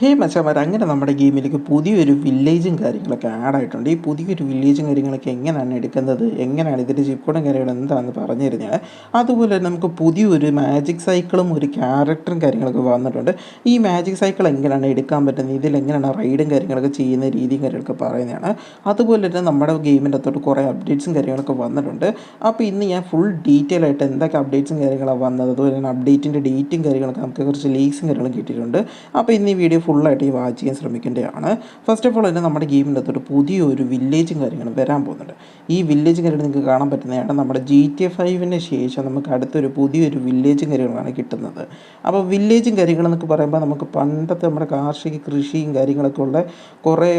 ഹേ മച്ചാമാർ അങ്ങനെ നമ്മുടെ ഗെയിമിലേക്ക് പുതിയൊരു വില്ലേജും കാര്യങ്ങളൊക്കെ ആഡ് ആയിട്ടുണ്ട്. ഈ പുതിയൊരു വില്ലേജും കാര്യങ്ങളൊക്കെ എങ്ങനെയാണ് എടുക്കുന്നത്? എങ്ങനെയാണ് ഇതിന്റെ ചിപ്പോടും കാര്യങ്ങളും എന്താണെന്ന് പറഞ്ഞു തരുന്നത് അതുപോലെ തന്നെ നമുക്ക് പുതിയൊരു മാജിക് സൈക്കിളും ഒരു ക്യാരക്ടറും കാര്യങ്ങളൊക്കെ വന്നിട്ടുണ്ട്. ഈ മാജിക് സൈക്കിൾ എങ്ങനെയാണ് എടുക്കാൻ പറ്റുന്നത്? ഇതിൽ എങ്ങനെയാണ് റൈഡും കാര്യങ്ങളൊക്കെ ചെയ്യുന്ന രീതിയും കാര്യങ്ങളൊക്കെ പറയുന്നതാണ്. അതുപോലെ തന്നെ നമ്മുടെ ഗെയിമിന്റെ അത്തോട്ട് കുറേ അപ്ഡേറ്റ്സും കാര്യങ്ങളൊക്കെ വന്നിട്ടുണ്ട്. അപ്പോൾ ഇന്ന് ഞാൻ ഫുൾ ഡീറ്റെയിൽ ആയിട്ട് എന്തൊക്കെ അപ്ഡേറ്റ്സും കാര്യങ്ങളാണ് വന്നത്? അതുപോലെ തന്നെ അപ്ഡേറ്റിന്റെ ഡേറ്റും കാര്യങ്ങളൊക്കെ നമുക്ക് കുറച്ച് ലീക്സും കാര്യങ്ങളും കിട്ടിയിട്ടുണ്ട്. അപ്പോൾ ഇന്ന് ഈ വീഡിയോ ഫുള്ളായിട്ട് ഈ വാച്ച് ചെയ്യാൻ ശ്രമിക്കേണ്ടതാണ്. ഫസ്റ്റ് ഓഫ് ഓൾ തന്നെ നമ്മുടെ ഗെയിമിന്റെ അകത്തൊരു പുതിയൊരു വില്ലേജും കാര്യങ്ങളും വരാൻ പോകുന്നുണ്ട്. ഈ വില്ലേജും കാര്യങ്ങൾ നിങ്ങൾക്ക് കാണാൻ പറ്റുന്നതാണ് നമ്മുടെ ജി ടി എ ഫൈവിന് ശേഷം നമുക്ക് അടുത്തൊരു പുതിയൊരു വില്ലേജും കാര്യങ്ങളാണ് കിട്ടുന്നത്. അപ്പോൾ വില്ലേജും കാര്യങ്ങളെന്നൊക്കെ പറയുമ്പോൾ നമുക്ക് പണ്ടത്തെ നമ്മുടെ കാർഷിക കൃഷിയും കാര്യങ്ങളൊക്കെ ഉള്ള കുറേ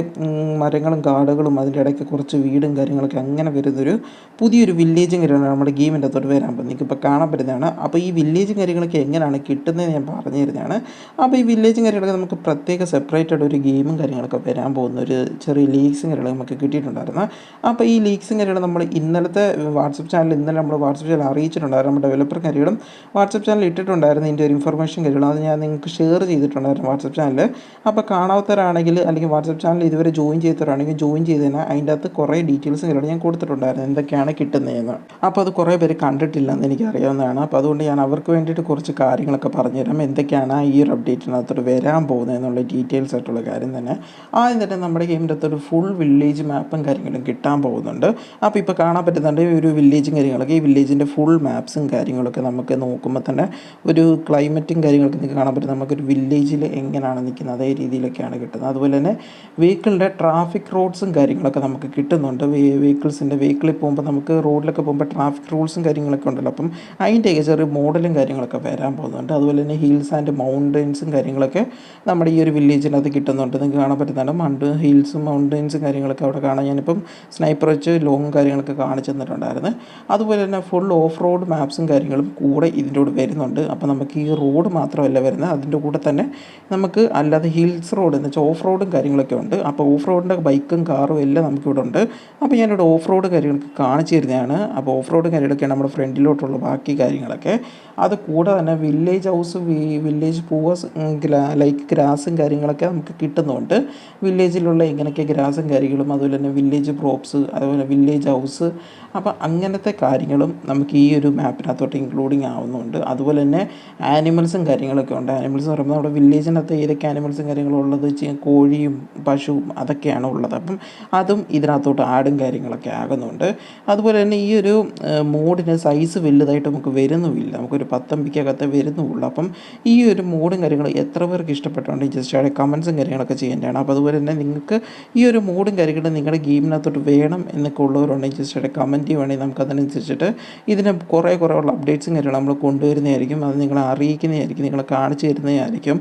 മരങ്ങളും കാടുകളും അതിന്റെ ഇടയ്ക്ക് കുറച്ച് വീടും കാര്യങ്ങളൊക്കെ അങ്ങനെ വരുന്നൊരു പുതിയൊരു വില്ലേജും കാര്യങ്ങളാണ് നമ്മുടെ ഗെയിമിന്റെ അകത്തോട്ട് വരാൻ പോകുന്നത്. നിങ്ങൾക്ക് ഇപ്പോൾ കാണാൻ പറ്റുന്നതാണ്. അപ്പോൾ ഈ വില്ലേജും കാര്യങ്ങളൊക്കെ എങ്ങനെയാണ് കിട്ടുന്നത് ഞാൻ പറഞ്ഞു തരുന്നതാണ്. അപ്പോൾ ഈ വില്ലേജും കാര്യങ്ങളൊക്കെ നമുക്ക് പ്രത്യേക സെപ്പറേറ്റഡ് ഒരു ഗെയിമും കാര്യങ്ങളൊക്കെ വരാൻ പോകുന്ന ഒരു ചെറിയ ലീക്സും കാര്യങ്ങളും നമുക്ക് കിട്ടിയിട്ടുണ്ടായിരുന്നു. അപ്പോൾ ഈ ലീക്സും കാര്യങ്ങളും നമ്മൾ ഇന്നലത്തെ വാട്സപ്പ് ചാനൽ ഇന്നലെ നമ്മൾ വാട്സപ്പ് ചാനൽ അറിയിച്ചിട്ടുണ്ടായിരുന്നു. നമ്മുടെ ഡെവലപ്പർ കാര്യങ്ങളും വാട്സപ്പ് ചാനൽ ഇട്ടിട്ടുണ്ടായിരുന്നു ഇതിന്റെ ഒരു ഇൻഫർമേഷൻ കാര്യങ്ങളും. അത് ഞാൻ നിങ്ങൾക്ക് ഷെയർ ചെയ്തിട്ടുണ്ടായിരുന്നു വാട്സപ്പ് ചാനൽ അപ്പോൾ കാണാത്തവരാണെങ്കിൽ അല്ലെങ്കിൽ വാട്സപ്പ് ചാനൽ ഇതുവരെ ജോയിൻ ചെയ്തവരാണെങ്കിൽ ജോയിൻ ചെയ്തതിന് അതിന്റെ അകത്ത് കുറേ ഡീറ്റെയിൽസും കാര്യങ്ങളും ഞാൻ കൊടുത്തിട്ടുണ്ടായിരുന്നു. എന്തൊക്കെയാണ് കിട്ടുന്നതെന്ന്. അപ്പോൾ അത് കുറേ പേര് കണ്ടിട്ടില്ലെന്ന് എനിക്ക് അറിയാവുന്നതാണ് അപ്പോൾ അതുകൊണ്ട് ഞാൻ അവർക്ക് വേണ്ടിയിട്ട് കുറച്ച് കാര്യങ്ങളൊക്കെ പറഞ്ഞുതരാം. എന്തൊക്കെയാണ് ഈ ഒരു അപ്ഡേറ്റിനകത്തോട്ട് വരാൻ പോകുന്നത് എന്നുള്ള ഡീറ്റെയിൽസ് ആയിട്ടുള്ള കാര്യം തന്നെ. ആദ്യം തന്നെ നമ്മുടെ ഗെയിമിന്റെ അകത്തൊരു ഫുൾ വില്ലേജ് മാപ്പും കാര്യങ്ങളും കിട്ടാൻ പോകുന്നുണ്ട്. അപ്പോൾ ഇപ്പോൾ കാണാൻ പറ്റുന്നുണ്ട് ഒരു വില്ലേജും കാര്യങ്ങളൊക്കെ. ഈ വില്ലേജിന്റെ ഫുൾ മാപ്സും കാര്യങ്ങളൊക്കെ നമുക്ക് നോക്കുമ്പോൾ തന്നെ ഒരു ക്ലൈമറ്റും കാര്യങ്ങളൊക്കെ നിങ്ങൾക്ക് കാണാൻ പറ്റും. നമുക്കൊരു വില്ലേജിൽ എങ്ങനെയാണ് നിൽക്കുന്നത് അതേ രീതിയിലൊക്കെയാണ് കിട്ടുന്നത്. അതുപോലെ തന്നെ വെഹിക്കിളിന്റെ ട്രാഫിക് റോഡ്സും കാര്യങ്ങളൊക്കെ നമുക്ക് കിട്ടുന്നുണ്ട്. വെഹിക്കിൾസിന്റെ വെഹിക്കിളിൽ പോകുമ്പോൾ നമുക്ക് റോഡിലൊക്കെ പോകുമ്പോൾ ട്രാഫിക് റൂൾസും കാര്യങ്ങളൊക്കെ ഉണ്ടല്ലോ. അപ്പം അതിന്റെയൊക്കെ ചെറിയ മോഡലും കാര്യങ്ങളൊക്കെ വരാൻ പോകുന്നുണ്ട്. അതുപോലെ തന്നെ ഹിൽസ് ആൻഡ് മൗണ്ടൻസും കാര്യങ്ങളൊക്കെ നമ്മുടെ ഈ ഒരു വില്ലേജിനകത്ത് കിട്ടുന്നുണ്ട്. നിങ്ങൾക്ക് കാണാൻ പറ്റുന്നുണ്ട് മണ്ട് ഹിൽസും മൗണ്ടൻസും കാര്യങ്ങളൊക്കെ അവിടെ കാണാൻ ഞാനിപ്പം സ്നൈപ്പർ വെച്ച് ലോങ്ങും കാര്യങ്ങളൊക്കെ കാണിച്ചു തന്നിട്ടുണ്ടായിരുന്നു. അതുപോലെ തന്നെ ഫുൾ ഓഫ് റോഡ് മാപ്സും കാര്യങ്ങളും കൂടെ ഇതിന്റെ കൂടെ വരുന്നുണ്ട്. അപ്പോൾ നമുക്ക് ഈ റോഡ് മാത്രമല്ല വരുന്നത്. അതിന്റെ കൂടെ തന്നെ നമുക്ക് അല്ലാതെ ഹിൽസ് റോഡ് എന്ന് വെച്ചാൽ ഓഫ് റോഡും കാര്യങ്ങളൊക്കെ ഉണ്ട്. അപ്പോൾ ഓഫ് റോഡിന്റെ ബൈക്കും കാറും എല്ലാം നമുക്കിവിടെ ഉണ്ട്. അപ്പോൾ ഞാനിവിടെ ഓഫ് റോഡ് കാര്യങ്ങളൊക്കെ കാണിച്ചു തരുന്നതാണ്. അപ്പോൾ ഓഫ് റോഡ് കാര്യങ്ങളൊക്കെയാണ് നമ്മുടെ ഫ്രണ്ടിലോട്ടുള്ള ബാക്കി കാര്യങ്ങളൊക്കെ. അത് കൂടെ തന്നെ വില്ലേജ് ഹൗസ് വില്ലേജ് പൂവസ് ലൈക്ക് ഗ്രാസും കാര്യങ്ങളൊക്കെ നമുക്ക് കിട്ടുന്നുണ്ട്. വില്ലേജിലുള്ള ഇങ്ങനെയൊക്കെ ഗ്രാസും കാര്യങ്ങളും അതുപോലെ തന്നെ വില്ലേജ് പ്രോപ്സ് അതുപോലെ വില്ലേജ് ഹൗസ് അപ്പോൾ അങ്ങനത്തെ കാര്യങ്ങളും നമുക്ക് ഈ ഒരു മാപ്പിനകത്തോട്ട് ഇൻക്ലൂഡിങ് ആവുന്നുണ്ട്. അതുപോലെ തന്നെ ആനിമൽസും കാര്യങ്ങളൊക്കെ ഉണ്ട്. ആനിമൽസ് എന്ന് പറയുമ്പോൾ നമ്മുടെ വില്ലേജിനകത്ത് ഏതൊക്കെ ആനിമൽസും കാര്യങ്ങളും ഉള്ളത് കോഴിയും പശുവും അതൊക്കെയാണ് ഉള്ളത്. അപ്പം അതും ഇതിനകത്തോട്ട് ആടും കാര്യങ്ങളൊക്കെ ആകുന്നുണ്ട്. അതുപോലെ തന്നെ ഈ ഒരു മോഡിന് സൈസ് വലുതായിട്ട് നമുക്ക് വരുന്നുമില്ല. നമുക്കൊരു പത്തമ്പിക്കകത്ത് വരുന്നുള്ളൂ. അപ്പം ഈ ഒരു മോഡും കാര്യങ്ങളും എത്ര പേർക്ക് ഇഷ്ടപ്പെട്ടുണ്ടെങ്കിൽ ജസ്റ്റ് അവിടെ കമൻസും കാര്യങ്ങളൊക്കെ ചെയ്യേണ്ടതാണ്. അപ്പോൾ അതുപോലെ തന്നെ നിങ്ങൾക്ക് ഈ ഒരു മൂഡും കാര്യങ്ങളും നിങ്ങളുടെ ഗെയിമിനകത്തോട്ട് വേണം എന്നൊക്കെ ഉള്ളവരുണ്ടെങ്കിൽ ജസ്റ്റ് അവിടെ കമന്റ് ചെയ്യുവാണെങ്കിൽ നമുക്ക് അതിനനുസരിച്ചിട്ട് ഇതിന് കുറേ കുറേ ഉള്ള അപ്ഡേറ്റ്സും കാര്യങ്ങളും നമ്മൾ കൊണ്ടുവരുന്നതായിരിക്കും. അത് നിങ്ങളെ അറിയിക്കുന്നതായിരിക്കും നിങ്ങളെ കാണിച്ചു തരുന്നതായിരിക്കും.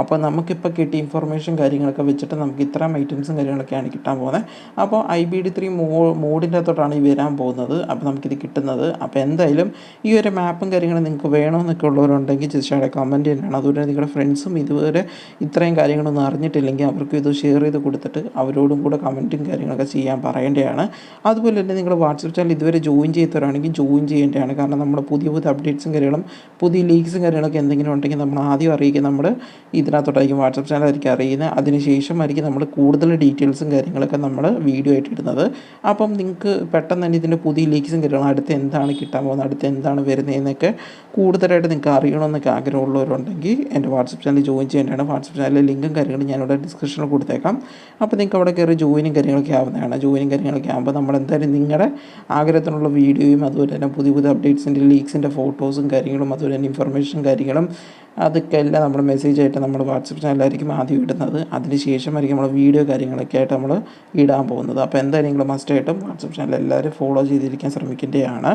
അപ്പോൾ നമുക്കിപ്പോൾ കിട്ടിയ ഇൻഫർമേഷൻ കാര്യങ്ങളൊക്കെ വെച്ചിട്ട് നമുക്ക് ഇത്രയും ഐറ്റംസും കാര്യങ്ങളൊക്കെയാണ് കിട്ടാൻ പോകുന്നത്. അപ്പോൾ ഐ ബി ഡി ത്രീ മോ മോഡിന്റെ അകത്തോട്ടാണ് ഈ വരാൻ പോകുന്നത്. അപ്പോൾ നമുക്കിത് കിട്ടുന്നത്. അപ്പോൾ എന്തായാലും ഈ ഒരു മാപ്പും കാര്യങ്ങളും നിങ്ങൾക്ക് വേണമെന്നൊക്കെ ഉള്ളവരുണ്ടെങ്കിൽ ജസ്റ്റ് അവിടെ കമന്റ് ചെയ്യണം അതുപോലെ നിങ്ങളുടെ ഫ്രണ്ട്സും ഇതുവരെ ഇത്രയും കാര്യങ്ങളൊന്നും അറിഞ്ഞിട്ടില്ലെങ്കിൽ അവർക്കും ഇത് ഷെയർ ചെയ്ത് കൊടുത്തിട്ട് അവരോടും കൂടെ കമന്റും കാര്യങ്ങളൊക്കെ ചെയ്യാൻ പറയേണ്ടതാണ് അതുപോലെ തന്നെ നിങ്ങൾ വാട്സപ്പ് ചാനൽ ഇതുവരെ ജോയിൻ ചെയ്തവരാണെങ്കിൽ ജോയിൻ ചെയ്യേണ്ടതാണ്. കാരണം നമ്മുടെ പുതിയ പുതിയ അപ്ഡേറ്റ്സും കാര്യങ്ങളും പുതിയ ലീക്സും കാര്യങ്ങളൊക്കെ എന്തെങ്കിലും ഉണ്ടെങ്കിൽ നമ്മൾ ആദ്യം അറിയിക്കും നമ്മൾ ഇതിനകത്തോട്ടായിരിക്കും വാട്സപ്പ് ചാനലായിരിക്കും അറിയുന്നത്. അതിനുശേഷം ആയിരിക്കും നമ്മൾ കൂടുതൽ ഡീറ്റെയിൽസും കാര്യങ്ങളൊക്കെ നമ്മൾ വീഡിയോ ആയിട്ട് ഇടുന്നത്. അപ്പം നിങ്ങൾക്ക് പെട്ടെന്ന് തന്നെ ഇതിന്റെ പുതിയ ലീക്സും കാര്യങ്ങളും അടുത്ത് എന്താണ് കിട്ടാൻ പോകുന്നത് അടുത്ത് എന്താണ് വരുന്നതെന്നൊക്കെ കൂടുതലായിട്ട് നിങ്ങൾക്ക് അറിയണമെന്നൊക്കെ ആഗ്രഹമുള്ളവരുണ്ടെങ്കിൽ എന്റെ വാട്സപ്പ് ചാനൽ ജോയിൻ ചെയ്യേണ്ടതാണ്. വാട്സപ്പ് ചാനലിലെ ലിങ്കും കാര്യങ്ങളും ഞാനിവിടെ ഡിസ്ക്രിപ്ഷനിൽ കൊടുത്തേക്കാം. അപ്പോൾ നിങ്ങൾക്ക് അവിടെ കയറി ജോയിനും കാര്യങ്ങളൊക്കെ ആവുന്നതാണ്. ജോയിനും കാര്യങ്ങളൊക്കെ ആകുമ്പോൾ നമ്മൾ എന്തായാലും നിങ്ങളുടെ ആഗ്രഹത്തിനുള്ള വീഡിയോയും അതുപോലെ തന്നെ പുതിയ പുതിയ അപ്ഡേറ്റ്സിന്റെ ലീക്സിന്റെ ഫോട്ടോസും കാര്യങ്ങളും അതുപോലെ തന്നെ ഇൻഫർമേഷൻ കാര്യങ്ങളും അതൊക്കെ എല്ലാം നമ്മൾ മെസ്സേജ് ആയിട്ട് നമ്മൾ വാട്സപ്പ് ചാനലായിരിക്കും ആദ്യം ഇടുന്നത്. അതിന് ശേഷമായിരിക്കും നമ്മൾ വീഡിയോ കാര്യങ്ങളൊക്കെ ആയിട്ട് നമ്മൾ ഇടാൻ പോകുന്നത്. അപ്പോൾ എന്തായാലും നിങ്ങൾ മസ്റ്റായിട്ടും വാട്സപ്പ് ചാനൽ എല്ലാവരും ഫോളോ ചെയ്തിരിക്കാൻ ശ്രമിക്കേണ്ടതാണ്.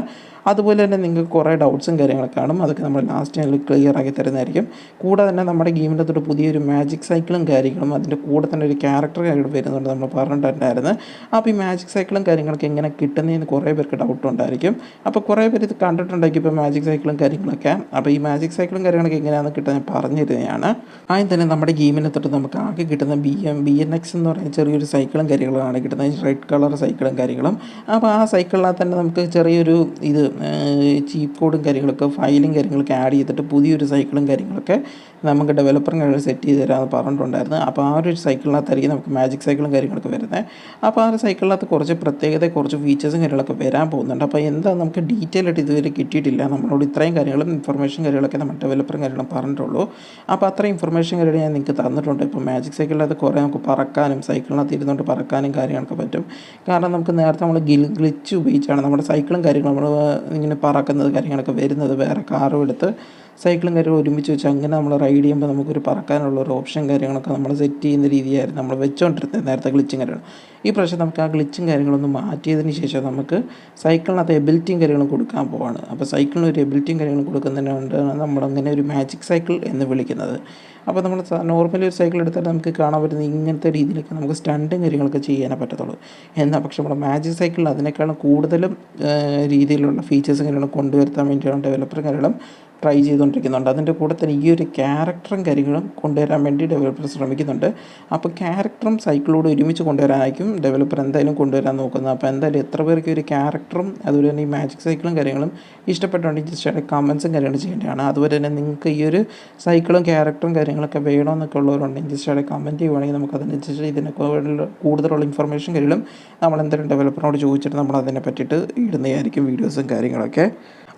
അതുപോലെ തന്നെ നിങ്ങൾക്ക് കുറേ ഡൗട്ട്സും കാര്യങ്ങളൊക്കെ കാണും. അതൊക്കെ നമ്മൾ ലാസ്റ്റ് ചാനൽ ക്ലിയർ ആക്കി തരുന്നതായിരിക്കും. കൂടാതെ തന്നെ നമ്മുടെ ഗെയിമിന്റെ തൊട്ട് പുതിയൊരു മാജിക് സൈക്കിളും കാര്യങ്ങളും അതിന്റെ കൂടെ തന്നെ ഒരു ക്യാരക്ടർ കാര്യങ്ങൾ വരുന്നുണ്ട് നമ്മൾ പറഞ്ഞിട്ടുണ്ടായിരുന്നു. അപ്പോൾ ഈ മാജിക് സൈക്കിളും കാര്യങ്ങളൊക്കെ എങ്ങനെ കിട്ടുന്നതെന്ന് കുറേ പേർക്ക് ഡൗട്ട് ഉണ്ടായിരിക്കും. അപ്പോൾ കുറേ പേര് ഇത് കണ്ടിട്ടുണ്ടായിരിക്കും ഇപ്പോൾ മാജിക് സൈക്കിളും കാര്യങ്ങളൊക്കെ. അപ്പോൾ ഈ മാജിക് സൈക്കിളും കാര്യങ്ങളൊക്കെ എങ്ങനെയാണ് കിട്ടുക ഞാൻ പറഞ്ഞു തരുന്നതാണ് ആദ്യം തന്നെ നമ്മുടെ ഗെയിമിനെ തൊട്ട് നമുക്ക് ആകെ കിട്ടുന്ന B M B N X എന്ന് പറയുന്ന ചെറിയൊരു സൈക്കിളും കാര്യങ്ങളാണ് കിട്ടുന്നത്. റെഡ് കളർ സൈക്കിളും കാര്യങ്ങളും. അപ്പോൾ ആ സൈക്കിളിനകത്ത് തന്നെ നമുക്ക് ചെറിയൊരു ഇത് ചീപ്പ് കോഡും കാര്യങ്ങളൊക്കെ ഫയലും കാര്യങ്ങളൊക്കെ ആഡ് ചെയ്തിട്ട് പുതിയൊരു സൈക്കിളും കാര്യങ്ങളൊക്കെ നമുക്ക് ഡെവലപ്പറും കാര്യങ്ങൾ സെറ്റ് ചെയ്ത് തരാമെന്ന് പറഞ്ഞിട്ടുണ്ടായിരുന്നു. അപ്പോൾ ആ ഒരു സൈക്കിളിനകത്തായിരിക്കും നമുക്ക് മാജിക് സൈക്കിളും കാര്യങ്ങളൊക്കെ വരുന്നത്. അപ്പോൾ ആ ഒരു സൈക്കിളിനകത്ത് കുറച്ച് പ്രത്യേകത കുറച്ച് ഫീച്ചേഴ്സും കാര്യങ്ങളൊക്കെ വരാൻ പോകുന്നുണ്ട്. അപ്പോൾ എന്താ നമുക്ക് ഡീറ്റെയിൽ ആയിട്ട് ഇതുവരെ കിട്ടിയിട്ടില്ല. നമ്മളോട് ഇത്രയും കാര്യങ്ങളും ഇൻഫർമേഷൻ കാര്യങ്ങളൊക്കെ നമ്മൾ ഡെവലപ്പറും കാര്യങ്ങളും പറഞ്ഞിട്ടുള്ളൂ. അപ്പോൾ അത്രയും ഇൻഫർമേഷൻ കാര്യങ്ങൾ ഞാൻ നിങ്ങൾക്ക് തന്നിട്ടുണ്ട്. ഇപ്പോൾ മാജിക് സൈക്കിളിനകത്ത് കുറേ നമുക്ക് പറക്കാനും സൈക്കിളിനകത്ത് ഇരുന്നുകൊണ്ട് പറക്കാനും കാര്യങ്ങളൊക്കെ പറ്റും. കാരണം നമുക്ക് നേരത്തെ നമ്മൾ ഗിൽ ഗ്ലിച്ച് ഉപയോഗിച്ചാണ് നമ്മുടെ സൈക്കിളും കാര്യങ്ങളും നമ്മൾ ഇങ്ങനെ പറക്കുന്നത് കാര്യങ്ങളൊക്കെ വരുന്നത് വേറെ കാറും എടുത്ത് സൈക്കിളും കാര്യങ്ങളും ഒരുമിച്ച് വെച്ച് അങ്ങനെ നമ്മൾ റൈഡ് ചെയ്യുമ്പോൾ നമുക്കൊരു പറക്കാനുള്ള ഒരു ഓപ്ഷൻ കാര്യങ്ങളൊക്കെ നമ്മൾ സെറ്റ് ചെയ്യുന്ന രീതിയായിരുന്നു. നമ്മൾ വെച്ചുകൊണ്ടിരുന്നത് നേരത്തെ ഗ്ലിച്ചും കാര്യങ്ങളും. ഈ പ്രാവശ്യം നമുക്ക് ആ ഗ്ലിച്ചും കാര്യങ്ങളൊന്നും മാറ്റിയതിന് ശേഷം നമുക്ക് സൈക്കിളിനകത്ത് എബിലിറ്റിയും കാര്യങ്ങളും കൊടുക്കാൻ പോവാണ്. അപ്പോൾ സൈക്കിളിന് ഒരു എബിലിറ്റിയും കാര്യങ്ങളും കൊടുക്കുന്നതിനാണ് നമ്മളങ്ങനെ ഒരു മാജിക് സൈക്കിൾ എന്ന് വിളിക്കുന്നത്. അപ്പോൾ നമ്മൾ നോർമലി ഒരു സൈക്കിൾ എടുത്താൽ നമുക്ക് കാണാൻ പറ്റുന്ന ഇങ്ങനത്തെ രീതിയിലൊക്കെ നമുക്ക് സ്റ്റണ്ടും കാര്യങ്ങളൊക്കെ ചെയ്യാനേ പറ്റത്തുള്ളൂ. എന്നാൽ പക്ഷേ നമ്മുടെ മാജിക് സൈക്കിളിൽ അതിനേക്കാളും കൂടുതലും രീതിയിലുള്ള ഫീച്ചേഴ്സും കാര്യങ്ങളും കൊണ്ടുവരുത്താൻ വേണ്ടിയാണ് ഡെവലപ്പർ കാര്യങ്ങളും ട്രൈ ചെയ്തുകൊണ്ടിരിക്കുന്നുണ്ട്. അതിന്റെ കൂടെ തന്നെ ഈ ഒരു ക്യാരക്ടറും കാര്യങ്ങളും കൊണ്ടുവരാൻ വേണ്ടി ഡെവലപ്പർ ശ്രമിക്കുന്നുണ്ട്. അപ്പോൾ ക്യാരക്ടറും സൈക്കിളോട് ഒരുമിച്ച് കൊണ്ടുവരാനായിരിക്കും ഡെവലപ്പർ എന്തായാലും കൊണ്ടുവരാൻ നോക്കുന്നത്. അപ്പോൾ എന്തായാലും എത്ര പേർക്ക് ഒരു ക്യാരക്ടറും അതുപോലെ തന്നെ ഈ മാജിക് സൈക്കിളും കാര്യങ്ങളും ഇഷ്ടപ്പെട്ടുണ്ടെങ്കിൽ ജസ്റ്റ് കമൻസും കാര്യങ്ങളും ചെയ്യേണ്ടതാണ്. അതുപോലെ തന്നെ നിങ്ങൾക്ക് ഈ ഒരു സൈക്കിളും ക്യാരക്ടറും കാര്യങ്ങളൊക്കെ വേണമെന്നൊക്കെ ഉള്ളവരുണ്ടെങ്കിൽ ജസ്റ്റ് അവിടെ കമന്റ് ചെയ്യുവാണെങ്കിൽ നമുക്ക് അതിനനുസരിച്ച് ഇതിനൊക്കെ കൂടുതലുള്ള ഇൻഫർമേഷൻ കാര്യങ്ങളും നമ്മൾ എന്തായാലും ഡെവലപ്പറിനോട് ചോദിച്ചിട്ട് നമ്മൾ അതിനെ പറ്റിയിട്ട് ഇടുന്നതായിരിക്കും വീഡിയോസും കാര്യങ്ങളൊക്കെ.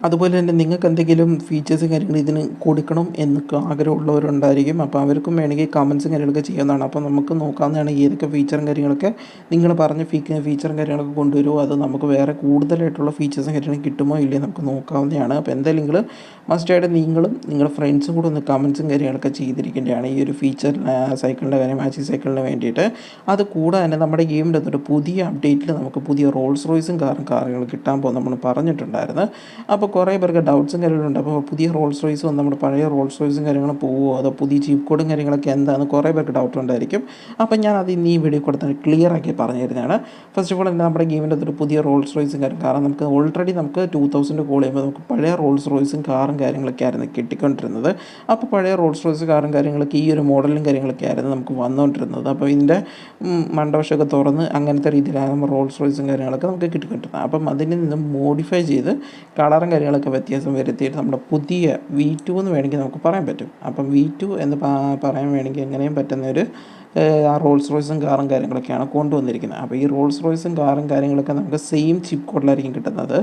അതുപോലെ തന്നെ നിങ്ങൾക്ക് എന്തെങ്കിലും ഫീച്ചേഴ്സും കാര്യങ്ങളും ഇതിന് കൊടുക്കണം എന്നൊക്കെ ആഗ്രഹമുള്ളവരുണ്ടായിരിക്കും. അപ്പോൾ അവർക്കും വേണമെങ്കിൽ കമൻസും കാര്യങ്ങളൊക്കെ ചെയ്യാവുന്നതാണ്. അപ്പോൾ നമുക്ക് നോക്കാവുന്നതാണ് ഏതൊക്കെ ഫീച്ചറും കാര്യങ്ങളൊക്കെ നിങ്ങൾ പറഞ്ഞ ഫീ ഫീച്ചറും കാര്യങ്ങളൊക്കെ കൊണ്ടുവരുമോ? അത് നമുക്ക് വേറെ കൂടുതലായിട്ടുള്ള ഫീച്ചേഴ്സും കാര്യങ്ങളും കിട്ടുമോ ഇല്ലേ നമുക്ക് നോക്കാവുന്നതാണ്. അപ്പോൾ എന്തായാലും നിങ്ങൾ മസ്റ്റായിട്ട് നിങ്ങളും നിങ്ങളുടെ ഫ്രണ്ട്സും കൂടെ ഒന്ന് കമൻസും കാര്യങ്ങളൊക്കെ ചെയ്തിരിക്കേണ്ടതാണ് ഈ ഒരു ഫീച്ചർ സൈക്കിളിന്റെ കാര്യം മാച്ചിങ് സൈക്കിളിന് വേണ്ടിയിട്ട്. അത് കൂടാതെ തന്നെ നമ്മുടെ ഗെയിമിന്റെ അകത്തോട്ട് പുതിയ അപ്ഡേറ്റിൽ നമുക്ക് പുതിയ റോൾസ് റോയ്സും കാറും കാറുകൾ കിട്ടാൻ പോകും. നമ്മൾ പറഞ്ഞിട്ടുണ്ടായിരുന്നു. അപ്പോൾ കുറേ പേർക്ക് ഡൗട്ട്സും കാര്യങ്ങളുണ്ട് അപ്പോൾ പുതിയ റോൾസ് റോയ്സ് നമ്മുടെ പഴയ റോൾസ് റോയ്സും കാര്യങ്ങളും പോവുമോ അതോ പുതിയ ചീപ്പ് കോഡും കാര്യങ്ങളൊക്കെ എന്താണെന്ന് കുറേ പേർക്ക് ഡൗട്ട് ഉണ്ടായിരിക്കും. അപ്പോൾ ഞാൻ അത് ഈ വീഡിയോ കൂടെ തന്നെ ക്ലിയർ ആക്കി പറഞ്ഞു തരുന്നതാണ്. ഫസ്റ്റ് ഓഫ് ഓൾ നമ്മുടെ ഗെയിമിന്റെ അത് പുതിയ റോൾസ് റോയ്സും കാര്യം കാരണം നമുക്ക് ഓൾറെഡി നമുക്ക് ടൂ തൗസൻഡ് കോൾ ചെയ്യുമ്പോൾ നമുക്ക് പഴയ റോൾസ് റോയ്സും കാറും കാര്യങ്ങളൊക്കെ ആയിരുന്നു കിട്ടിക്കൊണ്ടിരുന്നത്. അപ്പോൾ പഴയ റോൾസ് റോയ്സ് കാറും കാര്യങ്ങളൊക്കെ ഈ ഒരു മോഡലും കാര്യങ്ങളൊക്കെ ആയിരുന്നു നമുക്ക് വന്നുകൊണ്ടിരുന്നത്. അപ്പോൾ ഇതിന്റെ മണ്ടവശമൊക്കെ തുറന്ന് അങ്ങനത്തെ രീതിയിലാണ് റോൾസ് റോയ്സും കാര്യങ്ങളൊക്കെ നമുക്ക് കിട്ടിക്കൊണ്ടിരുന്നത്. അപ്പം അതിൽ നിന്നും മോഡിഫൈ ചെയ്ത് കളറും കാര്യങ്ങളൊക്കെ വ്യത്യാസം വരുത്തിയിട്ട് നമ്മുടെ പുതിയ വി ടു എന്ന് വേണമെങ്കിൽ നമുക്ക് പറയാൻ പറ്റും. അപ്പം വി ടു എന്ന് പറയാൻ വേണമെങ്കിൽ എങ്ങനെയും പറ്റുന്ന ഒരു ആ റോൾസ് റോയ്സും കാറും കാര്യങ്ങളൊക്കെയാണ് കൊണ്ടുവന്നിരിക്കുന്നത്. അപ്പോൾ ഈ റോൾസ് റോയ്സും കാറും കാര്യങ്ങളൊക്കെ നമുക്ക് സെയിം ചിപ്പ് കോഡിലായിരിക്കും കിട്ടുന്നത്.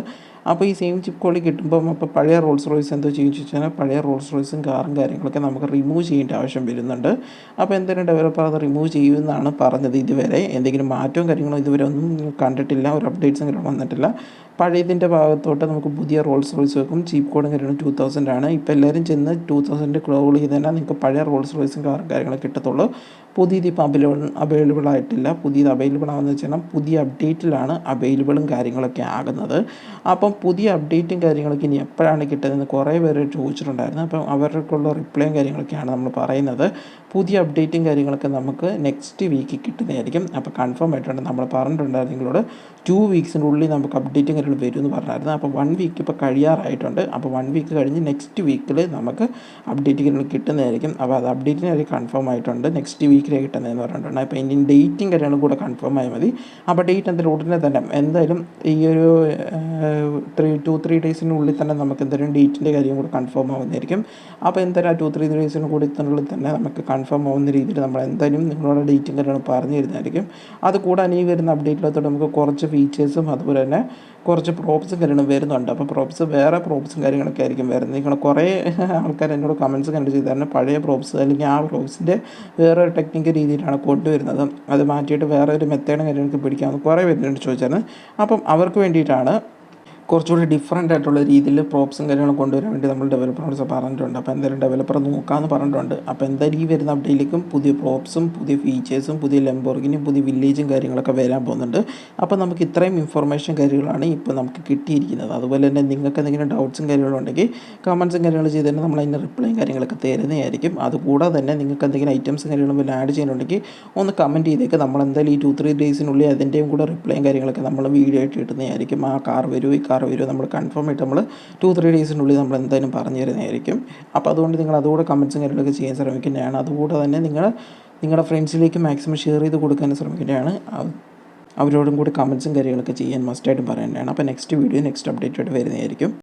അപ്പോൾ ഈ സെയിം ചിപ്പ് കോളി കിട്ടുമ്പം അപ്പോൾ പഴയ റോൾസ് റോയ്സ് എന്തോ ചെയ്യും ചോദിച്ചാൽ പഴയ റോൾസ് റോയ്സും കാറും കാര്യങ്ങളൊക്കെ നമുക്ക് റിമൂവ് ചെയ്യേണ്ട ആവശ്യം വരുന്നുണ്ട്. അപ്പോൾ എന്തെങ്കിലും ഡെവലപ്പർ അത് റിമൂവ് ചെയ്യുമെന്നാണ് പറഞ്ഞത് ഇതുവരെ. എന്തെങ്കിലും മാറ്റവും കാര്യങ്ങളും ഇതുവരെ ഒന്നും കണ്ടിട്ടില്ല. ഒരു അപ്ഡേറ്റ്സും കാര്യങ്ങളും വന്നിട്ടില്ല. പഴയതിന്റെ ഭാഗത്തോട്ട് നമുക്ക് പുതിയ റോൾസ് റോയ്സ് വെക്കും ചീപ്പ് കോഡും കാര്യങ്ങളും ടൂ തൗസൻഡ് ആണ്. ഇപ്പോൾ എല്ലാവരും ചെന്ന് ടൂ തൗസൻഡ് ക്ലോൾ ചെയ്ത് തന്നെ നിങ്ങൾക്ക് പഴയ റോൾസ് റോയ്സും കാറും കാര്യങ്ങളും കിട്ടത്തുള്ളൂ. പുതിയത് ഇപ്പോൾ അവൈലബിൾ അവൈലബിൾ ആയിട്ടില്ല. പുതിയത് അവൈലബിൾ ആവുന്ന വെച്ചാൽ പുതിയ അപ്ഡേറ്റിലാണ് അവൈലബിളും കാര്യങ്ങളൊക്കെ ആകുന്നത്. അപ്പം പുതിയ അപ്ഡേറ്റും കാര്യങ്ങളൊക്കെ ഇനി എപ്പോഴാണ് കിട്ടുന്നതെന്ന് കുറേ പേര് ചോദിച്ചിട്ടുണ്ടായിരുന്നു. അപ്പം അവർക്കുള്ള റിപ്ലൈയും കാര്യങ്ങളൊക്കെയാണ് നമ്മൾ പറയുന്നത്. പുതിയ അപ്ഡേറ്റും കാര്യങ്ങളൊക്കെ നമുക്ക് നെക്സ്റ്റ് വീക്ക് കിട്ടുന്നതായിരിക്കും. അപ്പോൾ കൺഫേം ആയിട്ടുണ്ട്. നമ്മൾ പറഞ്ഞിട്ടുണ്ടായിരുന്നു നിങ്ങളോട് ടു വീക്സിന്റെ ഉള്ളിൽ നമുക്ക് അപ്ഡേറ്റും കാര്യങ്ങൾ വരും എന്ന് പറഞ്ഞായിരുന്നു. അപ്പോൾ വൺ വീക്ക് ഇപ്പോൾ കഴിയാറായിട്ടുണ്ട്. അപ്പോൾ വൺ വീക്ക് കഴിഞ്ഞ് നെക്സ്റ്റ് വീക്കിൽ നമുക്ക് അപ്ഡേറ്റ് കാര്യങ്ങൾ കിട്ടുന്നതായിരിക്കും. അപ്പോൾ അത് അപ്ഡേറ്റിന് കാര്യം കൺഫേം ആയിട്ടുണ്ട്. നെക്സ്റ്റ് വീക്കിലേക്ക് കിട്ടുന്നതെന്ന് പറഞ്ഞിട്ടുണ്ട്. അപ്പോൾ ഇനി ഡേറ്റും കാര്യങ്ങളും കൂടെ കൺഫേം ആയാൽ മതി. അപ്പോൾ ഡേറ്റ് എന്തായാലും ഉടനെ തന്നെ എന്തായാലും ഈ ഒരു ത്രീ ടു ത്രീ ഡേയ്സിനുള്ളിൽ തന്നെ നമുക്ക് എന്തായാലും ഡേറ്റിന്റെ കാര്യം കൂടെ കൺഫേം ആവുന്നതായിരിക്കും. അപ്പോൾ എന്തായാലും ആ ടു ത്രീ ഡേയ്സിന് കൂടി ഉള്ളിൽ തന്നെ നമുക്ക് കൺഫേം ആവുന്ന രീതിയിൽ നമ്മൾ എന്തായാലും നിങ്ങളുടെ ഡേറ്റും കാര്യങ്ങൾ പറഞ്ഞു തരുന്നതായിരിക്കും. അത് കൂടാതെ ഈ വരുന്ന അപ്ഡേറ്റിലത്തോടെ നമുക്ക് കുറച്ച് ഫീച്ചേഴ്സും അതുപോലെ തന്നെ കുറച്ച് പ്രോപ്സും കാര്യങ്ങളും വരുന്നുണ്ട്. അപ്പോൾ പ്രോപ്സ് വേറെ പ്രോപ്സും കാര്യങ്ങളൊക്കെ ആയിരിക്കും വരുന്നത്. നിങ്ങൾ കുറേ ആൾക്കാർ എന്നോട് കമൻസ് കണ്ടു ചെയ്തായിരുന്നു പഴയ പ്രോപ്സ് അല്ലെങ്കിൽ ആ പ്രോപ്സിന്റെ വേറെ ടെക്നിക്കൽ രീതിയിലാണ് കൊണ്ടുവരുന്നത്. അത് മാറ്റിയിട്ട് വേറെ ഒരു മെത്തേഡും കാര്യങ്ങൾക്ക് പിടിക്കാമെന്ന് കുറേ പേരുണ്ട് ചോദിച്ചായിരുന്നു. അപ്പം അവർക്ക് വേണ്ടിയിട്ടാണ് കുറച്ചുകൂടി ഡിഫറെന്റ് ആയിട്ടുള്ള രീതിയിൽ പ്രോപ്സും കാര്യങ്ങളും കൊണ്ടുവരാൻ വേണ്ടി നമ്മൾ ഡെവലപ്പറിനോട് പറഞ്ഞിട്ടുണ്ട്. അപ്പോൾ എന്തായാലും ഡെവലപ്പർ നോക്കാമെന്ന് പറഞ്ഞിട്ടുണ്ട്. അപ്പോൾ എന്തായാലും ഈ വരുന്ന അപ്ഡേറ്റിലേക്കും പുതിയ പ്രോപ്സും പുതിയ ഫീച്ചേഴ്സും പുതിയ ലെംബോർഗിനും പുതിയ വില്ലേജും കാര്യങ്ങളൊക്കെ വരാൻ പോകുന്നുണ്ട്. അപ്പോൾ നമുക്ക് ഇത്രയും ഇൻഫർമേഷൻ കാര്യങ്ങളാണ് ഇപ്പോൾ നമുക്ക് കിട്ടിയിരിക്കുന്നത്. അതുപോലെ തന്നെ നിങ്ങൾക്ക് എന്തെങ്കിലും ഡൗട്ട്സും കാര്യങ്ങളും ഉണ്ടെങ്കിൽ കമൻസും കാര്യങ്ങളും ചെയ്ത് തന്നെ നമ്മൾ അതിന്റെ റിപ്ലൈയും കാര്യങ്ങളൊക്കെ തരുന്നതായിരിക്കും. അതുകൂടാതെ തന്നെ നിങ്ങൾക്ക് എന്തെങ്കിലും ഐറ്റംസും കാര്യങ്ങളും വല്ല ആഡ് ചെയ്യാനുണ്ടെങ്കിൽ ഒന്ന് കമന്റ് ചെയ്തേക്ക്. നമ്മൾ എന്തായാലും ഈ ടു ത്രീ ഡേയ്സിനുള്ളിൽ അതിന്റെയും കൂടെ റിപ്ലൈയും കാര്യങ്ങളൊക്കെ നമ്മൾ വീഡിയോ ആയിട്ട് ഇടുന്നതായിരിക്കും ആ കാർ വരുമോ ഈ കാർ കാർ വരുമോ നമ്മൾ കൺഫേം ആയിട്ട് നമ്മൾ ടു ത്രീ ഡേയ്സിനുള്ളിൽ നമ്മൾ എന്തായാലും പറഞ്ഞു തരുന്നതായിരിക്കും. അപ്പോൾ അതുകൊണ്ട് നിങ്ങൾ അതുകൂടെ കമൻസും കാര്യങ്ങളൊക്കെ ചെയ്യാൻ ശ്രമിക്കുന്നതാണ് അതുകൂടെ തന്നെ നിങ്ങൾ നിങ്ങളുടെ ഫ്രണ്ട്സിലേക്ക് മാക്സിമം ഷെയർ ചെയ്ത് കൊടുക്കാൻ ശ്രമിക്കുന്നതാണ് അവരോടും കൂടി കമൻസും കാര്യങ്ങളൊക്കെ ചെയ്യാൻ മസ്റ്റായിട്ടും പറയേണ്ടതാണ്. അപ്പോൾ നെക്സ്റ്റ് വീഡിയോ നെക്സ്റ്റ് അപ്ഡേറ്റ് ആയിട്ട് വരുന്നതായിരിക്കും.